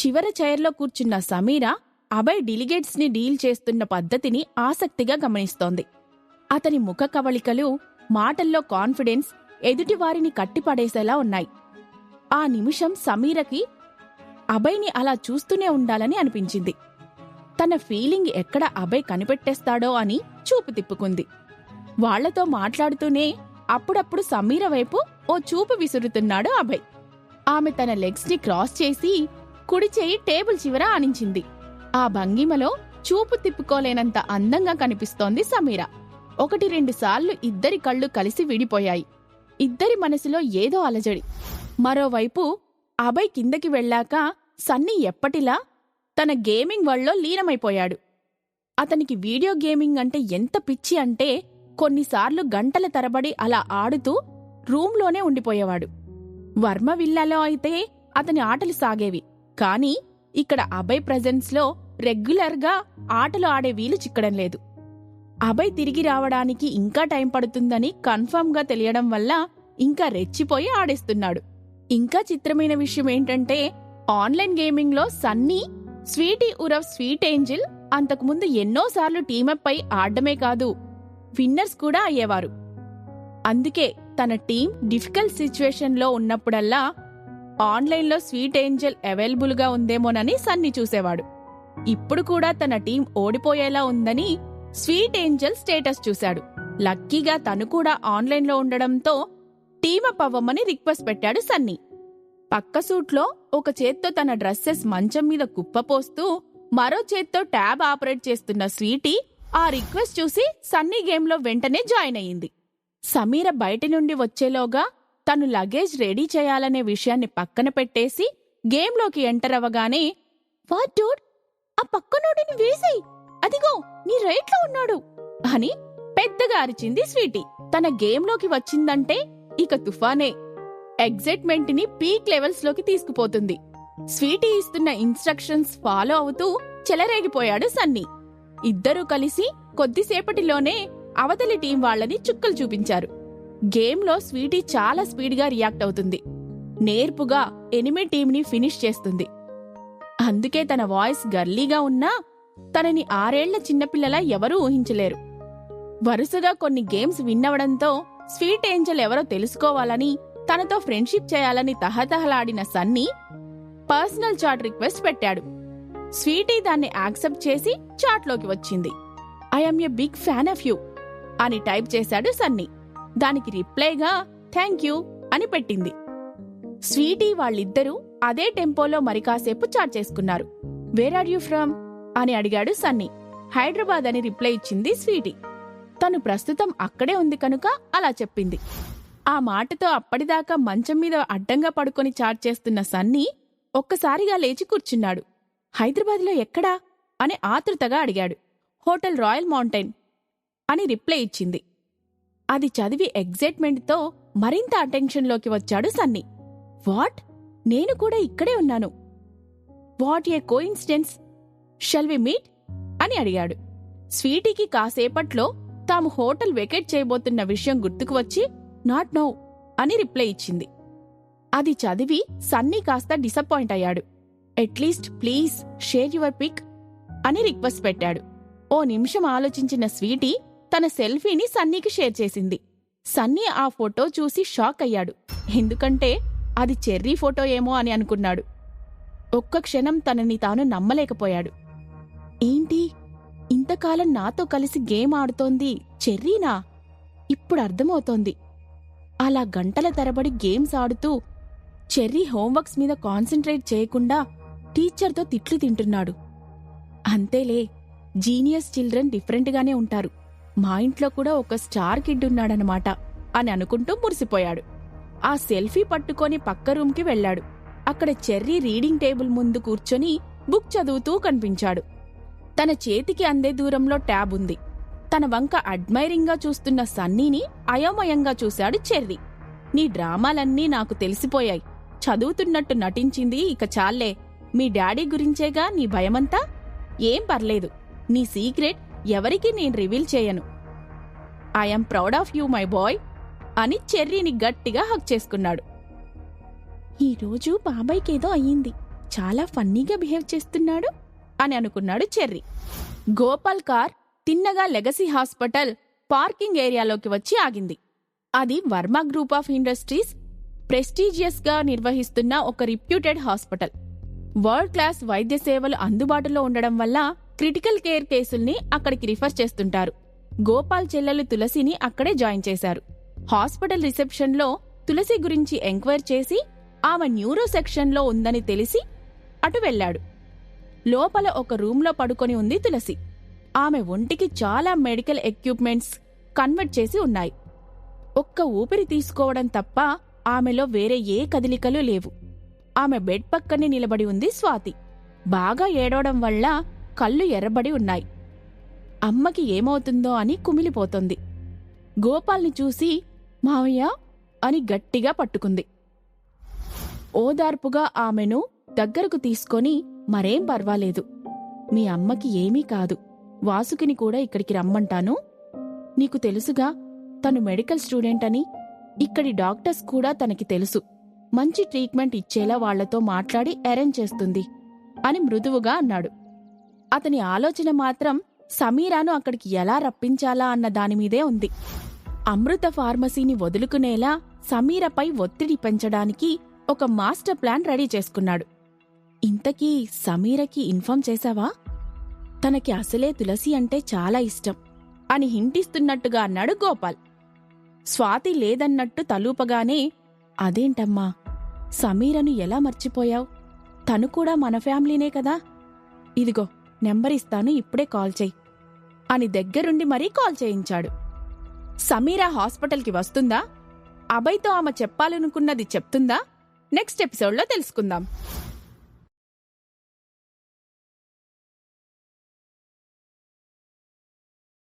చివర చైర్లో కూర్చున్న సమీరా అభయ్ డెలిగేట్స్ని డీల్ చేస్తున్న పద్ధతిని ఆసక్తిగా గమనిస్తోంది. అతని ముఖ కవళికలు మాటల్లో కాన్ఫిడెన్స్ ఎదుటివారిని కట్టిపడేసేలా ఉన్నాయి. ఆ నిమిషం సమీరకి అభయ్ని అలా చూస్తూనే ఉండాలని అనిపించింది. తన ఫీలింగ్ ఎక్కడ అభయ్ కనిపెట్టేస్తాడో అని చూపు తిప్పుకుంది. వాళ్ళతో మాట్లాడుతూనే అప్పుడప్పుడు సమీర వైపు ఓ చూపు విసురుతున్నాడు అభయ్. ఆమె తన లెగ్స్ని క్రాస్ చేసి కుడి చేయి టేబుల్ చివర ఆనించింది. ఆ భంగిమలో చూపు తిప్పుకోలేనంత అందంగా కనిపిస్తోంది సమీర. ఒకటి రెండు సార్లు ఇద్దరి కళ్ళు కలిసి విడిపోయాయి. ఇద్దరి మనసులో ఏదో అలజడి. మరోవైపు అభయ్ కిందకి వెళ్ళాక సన్నీ ఎప్పటిలా తన గేమింగ్ వరల్డ్లో లీనమైపోయాడు. అతనికి వీడియో గేమింగ్ అంటే ఎంత పిచ్చి అంటే కొన్నిసార్లు గంటల తరబడి అలా ఆడుతూ రూంలోనే ఉండిపోయేవాడు. వర్మ విల్లాలో అయితే అతని ఆటలు సాగేవి. కానీ ఇక్కడ అభయ్ ప్రజెన్స్లో రెగ్యులర్గా ఆటలు ఆడే వీలు చిక్కడం లేదు. అభయ్ తిరిగి రావడానికి ఇంకా టైం పడుతుందని కన్ఫర్మ్గా తెలియడం వల్ల ఇంకా రెచ్చిపోయి ఆడేస్తున్నాడు. ఇంకా చిత్రమైన విషయం ఏంటంటే ఆన్లైన్ గేమింగ్లో సన్నీ స్వీటీ ఉరఫ్ స్వీట్ ఏంజిల్ అంతకుముందు ఎన్నోసార్లు టీమప్ పై ఆడమే కాదు విన్నర్స్ కూడా అయ్యేవారు. అందుకే తన టీం డిఫికల్ట్ సిచ్యువేషన్లో ఉన్నప్పుడల్లా ఆన్లైన్లో స్వీట్ ఏంజల్ అవైలబుల్గా ఉందేమోనని సన్ని చూసేవాడు. ఇప్పుడు కూడా తన టీం ఓడిపోయేలా ఉందని స్వీట్ ఏంజల్ స్టేటస్ చూశాడు. లక్కీగా తను కూడా ఆన్లైన్లో ఉండడంతో టీమప్ అవ్వమని రిక్వెస్ట్ పెట్టాడు సన్నీ. పక్క సూట్లో ఒక చేత్తో తన డ్రెస్సెస్ మంచం మీద కుప్పపోస్తూ మరో చేత్తో ట్యాబ్ ఆపరేట్ చేస్తున్న స్వీటీ ఆ రిక్వెస్ట్ చూసి సన్నీ గేమ్లో వెంటనే జాయిన్ అయ్యింది. సమీర బయటి నుండి వచ్చేలోగా తను లగేజ్ రెడీ చేయాలనే విషయాన్ని పక్కన పెట్టేసి గేమ్లోకి ఎంటర్ అవ్వగానే వాట్ డూడ్? ఆ పక్కనోడిని వేసేయ్. అదిగో నీ రైట్లో ఉన్నాడు. అని పెద్దగా అరిచింది స్వీటీ. తన గేమ్లోకి వచ్చిందంటే ఇక తుఫానే. ఎగ్జైట్మెంట్ని పీక్ లెవెల్స్లోకి తీసుకుపోతుంది. స్వీటీ ఇస్తున్న ఇన్స్ట్రక్షన్స్ ఫాలో అవుతూ చెలరేగిపోయాడు సన్నీ. ఇద్దరూ కలిసి కొద్దిసేపటిలోనే అవతలి టీం వాళ్ళని చుక్కలు చూపించారు. గేమ్లో స్వీటీ చాలా స్పీడ్గా రియాక్ట్ అవుతుంది. నేర్పుగా ఎనిమి టీంని ఫినిష్ చేస్తుంది. అందుకే తన వాయిస్ గర్లీగా ఉన్నా తనని ఆరేళ్ళ చిన్నపిల్లల ఎవరూ ఊహించలేరు. వరుసగా కొన్ని గేమ్స్ విన్నవడంతో స్వీట్ ఏంజల్ ఎవరో తెలుసుకోవాలని తనతో ఫ్రెండ్షిప్ చేయాలని తహతహలాడిన సన్నీ పర్సనల్ చాట్ రిక్వెస్ట్ పెట్టాడు. స్వీటీ దాన్ని యాక్సెప్ట్ చేసి చాట్లోకి వచ్చింది. I'm a big fan of you అని టైప్ చేశాడు సన్నీ. దానికి రిప్లైగా థ్యాంక్ యూ అని పెట్టింది. స్వీటీ వాళ్ళిద్దరూ అదే టెంపోలో మరి కాసేపు చాట్ చేసుకున్నారు. వేర్ ఆర్ యూ ఫ్రమ్ అని అడిగాడు సన్నీ. హైదరాబాద్ అని రిప్లై ఇచ్చింది స్వీటీ. తను ప్రస్తుతం అక్కడే ఉంది కనుక అలా చెప్పింది. ఆ మాటతో అప్పటిదాకా మంచం మీద అడ్డంగా పడుకొని చాట్ చేస్తున్న సన్నీ ఒక్కసారిగా లేచి కూర్చున్నాడు. హైదరాబాద్లో ఎక్కడా? అని ఆతృతగా అడిగాడు. హోటల్ రాయల్ మౌంటైన్ అని రిప్లై ఇచ్చింది. అది చదివి ఎగ్జైట్మెంట్తో మరింత అటెన్షన్లోకి వచ్చాడు సన్నీ. వాట్? నేను కూడా ఇక్కడే ఉన్నాను. What a coincidence? Shall we meet? అని అడిగాడు. స్వీటీకి కాసేపట్లో తాము హోటల్ వెకేట్ చేయబోతున్న విషయం గుర్తుకు వచ్చి నాట్ నో అని రిప్లై ఇచ్చింది. అది చదివి సన్నీ కాస్త డిసప్పాయింట్ అయ్యాడు. At least please share your pic అని రిక్వెస్ట్ పెట్టాడు. ఓ నిమిషం ఆలోచించిన స్వీటీ తన సెల్ఫీని సన్నీకి షేర్ చేసింది. సన్నీ ఆ ఫోటో చూసి షాక్ అయ్యాడు. ఎందుకంటే అది చెర్రీ ఫోటో ఏమో అని అనుకున్నాడు. ఒక్క క్షణం తనని తాను నమ్మలేకపోయాడు. ఏంటి? ఇంతకాలం నాతో కలిసి గేమ్ ఆడుతోంది చెర్రీనా? ఇప్పుడు అర్థమవుతోంది. అలా గంటల తరబడి గేమ్స్ ఆడుతూ చెర్రీ హోంవర్క్స్ మీద కాన్సంట్రేట్ చేయకుండా టీచర్తో తిట్లు తింటున్నాడు. అంతేలే జీనియస్ చిల్డ్రన్ డిఫరెంట్గానే ఉంటారు. మా ఇంట్లో కూడా ఒక స్టార్ కిడ్ ఉన్నాడనమాట అని అనుకుంటూ మురిసిపోయాడు. ఆ సెల్ఫీ పట్టుకొని పక్క రూమ్కి వెళ్ళాడు. అక్కడ చెర్రీ రీడింగ్ టేబుల్ ముందు కూర్చొని బుక్ చదువుతూ కనిపించాడు. తన చేతికి అందే దూరంలో ట్యాబ్ ఉంది. తన వంక అడ్మైరింగ్గా చూస్తున్న సన్నీని అయోమయంగా చూశాడు చెర్రీ. నీ డ్రామాలన్నీ నాకు తెలిసిపోయాయి. చదువుతున్నట్టు నటించింది ఇక చాలే మీ డాడీ గురించేగా నీ భయమంతా? ఏం పర్లేదు. నీ సీక్రెట్ ఎవరికీ నేను రివీల్ చేయను. I'm proud of you my boy అని చెర్రీని గట్టిగా హక్ చేసుకున్నాడు. ఈరోజు బాబాయ్కేదో అయ్యింది. చాలా ఫన్నీగా బిహేవ్ చేస్తున్నాడు అని అనుకున్నాడు చెర్రీ. గోపాల్ కార్ తిన్నగా లెగసీ హాస్పిటల్ పార్కింగ్ ఏరియాలోకి వచ్చి ఆగింది. అది వర్మ గ్రూప్ ఆఫ్ ఇండస్ట్రీస్ ప్రెస్టీజియస్గా నిర్వహిస్తున్న ఒక రిప్యూటెడ్ హాస్పిటల్. వరల్డ్ క్లాస్ వైద్య సేవలు అందుబాటులో ఉండడం వల్ల క్రిటికల్ కేర్ కేసుల్ని అక్కడికి రిఫర్ చేస్తుంటారు. గోపాల్ చెల్లెలు తులసిని అక్కడే జాయిన్ చేశారు. హాస్పిటల్ రిసెప్షన్లో తులసి గురించి ఎంక్వైర్ చేసి ఆమె న్యూరో సెక్షన్లో ఉందని తెలిసి అటు వెళ్ళాడు. లోపల ఒక రూంలో పడుకొని ఉంది తులసి. ఆమె ఒంటికి చాలా మెడికల్ ఎక్విప్మెంట్స్ కన్వర్ట్ చేసి ఉన్నాయి. ఒక్క ఊపిరి తీసుకోవడం తప్ప ఆమెలో వేరే ఏ కదలికలు లేవు. ఆమె బెడ్ పక్కనే నిలబడి ఉంది స్వాతి. బాగా ఏడవడం వల్ల కళ్ళు ఎర్రబడి ఉన్నాయి. అమ్మకి ఏమవుతుందో అని కుమిలిపోతోంది. గోపాల్ని చూసి మావయ్య అని గట్టిగా పట్టుకుంది. ఓదార్పుగా ఆమెను దగ్గరకు తీసుకొని మరేం పర్వాలేదు. మీ అమ్మకి ఏమీ కాదు. వాసుకిని కూడా ఇక్కడికి రమ్మంటాను. నీకు తెలుసుగా తను మెడికల్ స్టూడెంట్ అని ఇక్కడి డాక్టర్స్ కూడా తనకి తెలుసు. మంచి ట్రీట్మెంట్ ఇచ్చేలా వాళ్ళతో మాట్లాడి అరేంజ్ చేస్తుంది అని మృదువుగా అన్నాడు. అతని ఆలోచన మాత్రం సమీరాను అక్కడికి ఎలా రప్పించాలా అన్న దానిమీదే ఉంది. అమృత ఫార్మసీని వదులుకునేలా సమీరపై ఒత్తిడి పెంచడానికి ఒక మాస్టర్ ప్లాన్ రెడీ చేసుకున్నాడు. ఇంతకీ సమీరకి ఇన్ఫార్మ్ చేశావా? తనకి అసలే తులసి అంటే చాలా ఇష్టం అని హింటిస్తున్నట్టుగా అన్నాడు గోపాల్. స్వాతి లేదన్నట్టు తలూపగానే అదేంటమ్మా సమీరను ఎలా మర్చిపోయావు? తను కూడా మన ఫ్యామిలీనే కదా? ఇదిగో నెంబర్ ఇస్తాను ఇప్పుడే కాల్ చెయ్యి అని దగ్గరుండి మరీ కాల్ చేయించాడు. సమీరా హాస్పిటల్కి వస్తుందా? అభయ్తో ఆమె చెప్పాలనుకున్నది చెప్తుందా? నెక్స్ట్ ఎపిసోడ్లో తెలుసుకుందాం.